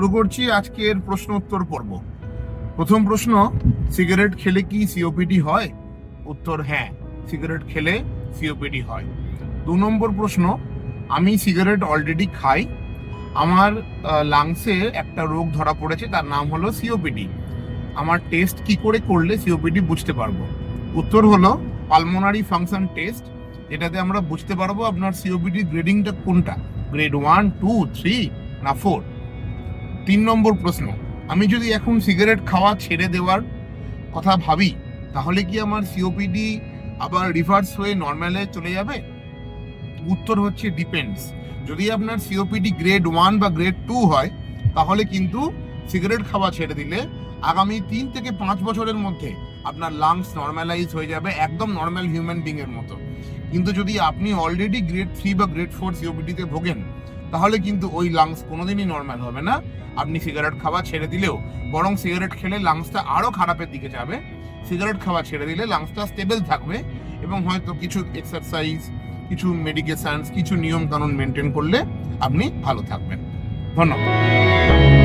শুরু করছি আজকের প্রশ্ন উত্তর পর্ব। প্রথম প্রশ্ন, সিগারেট খেলে কি সিওপিডি হয়? উত্তর হ্যাঁ সিগারেট খেলে সিওপিডি হয়। দু নম্বর প্রশ্ন, আমি সিগারেট অলরেডি খাই, আমার লাংসে একটা রোগ ধরা পড়েছে, তার নাম হলো সিওপিডি আমার টেস্ট কি করে করলে সিওপিডি বুঝতে পারব? উত্তর হলো পালমোনারি ফাংশন টেস্ট যেটাতে আমরা বুঝতে পারব আপনার সিওপিডি গ্রেডিংটা কোনটা? গ্রেড ওয়ান টু থ্রি না ফোর তিন নম্বর প্রশ্ন, আমি যদি এখন সিগারেট খাওয়া ছেড়ে দেওয়ার কথা ভাবি, তাহলে কি আমার সিওপিডি আবার রিভার্স হয়ে নর্মালে চলে যাবে? উত্তর হচ্ছে ডিপেন্ডস যদি আপনার সিওপিডি গ্রেড ওয়ান বা গ্রেড টু হয়, তাহলে কিন্তু সিগারেট খাওয়া ছেড়ে দিলে আগামী তিন থেকে পাঁচ বছরের মধ্যে আপনার লাংস নর্মালাইজ হয়ে যাবে, একদম নর্মাল হিউম্যান বিং এর মতো। কিন্তু যদি আপনি অলরেডি গ্রেড থ্রি বা গ্রেড ফোর সিওপিডিতে ভোগেন, তাহলে কিন্তু ওই লাংস কোনোদিনই নর্মাল হবে না। আপনি সিগারেট খাওয়া ছেড়ে দিলেও, বরং সিগারেট খেলে লাংসটা আরও খারাপের দিকে যাবে। সিগারেট খাওয়া ছেড়ে দিলে লাংসটা স্টেবল থাকবে এবং হয়তো কিছু এক্সারসাইজ কিছু মেডিকেশনস কিছু নিয়ম কানুন মেনটেন করলে আপনি ভালো থাকবেন। ধন্যবাদ।